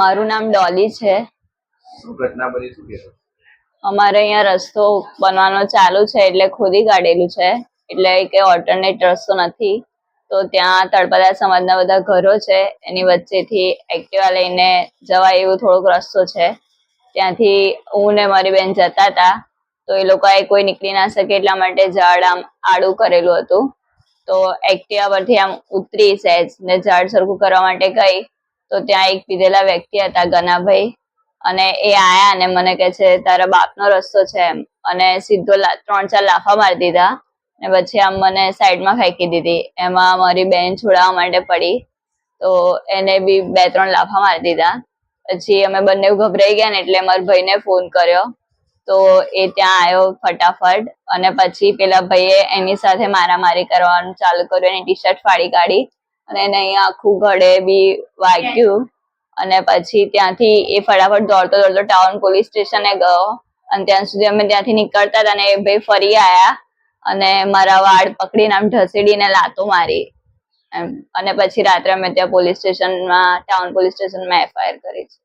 મારું નામ ડોલી છે. શું ઘટના બની શું કહેશો અમારે અહીંયા રસ્તો બનવાનો ચાલુ છે એટલે ખોદી કાઢેલું છે. એટલે કે ઓલ્ટરનેટ રસ્તો નથી. તો ત્યાં તળપદા સમાજના બધા ઘરો છે એની વચ્ચેથી એક્ટિવા લઈને જવાય એવું થોડોક રસ્તો છે. ત્યાંથી હું ને મારી બેન જતા હતા. તો એ લોકોએ કોઈ નીકળી ના શકે એટલા માટે ઝાડ આમ આડું કરેલું હતું. તો એક્ટિવા પરથી આમ ઉતરી સહેજ ને ઝાડ સરખું કરવા માટે ગઈ. તો ત્યાં એક પીધેલા વ્યક્તિ હતા ગનાભાઈ. અને એ આયા અને મને કહે છે, તારા બાપનો રસ્તો છે એમ. અને સીધો ત્રણ ચાર લાફા મારી દીધા. ને પછી આમ મને સાઈડમાં ફેંકી દીધી. એમાં મારી બેન છોડાવવા માટે પડી. તો એને બી બે, ત્રણ લાફા મારી દીધા. પછી અમે બંને ગભરાઈ ગયા ને એટલે મારા ભાઈને ફોન કર્યો. તો એ ત્યાં આવ્યો ફટાફટ. અને પછી પેલા ભાઈએ એની સાથે મારામારી કરવાનું ચાલુ કર્યું. એની ટી શર્ટ ફાડી કાઢી. અને એને આખું ઘડે બી વાગ્યું. અને પછી ત્યાંથી એ ફટાફટ દોડતો દોડતો ટાઉન પોલીસ સ્ટેશને ગયો. અને ત્યાં સુધી અમે ત્યાંથી નીકળતા હતા અને એ ભાઈ ફરી આયા. અને મારા વાળ પકડીને આમ ઢસેડીને લાતો મારી. એમ. અને પછી રાત્રે અમે ત્યાં પોલીસ સ્ટેશનમાં ટાઉન પોલીસ સ્ટેશનમાં એફઆઈઆર કરી છે.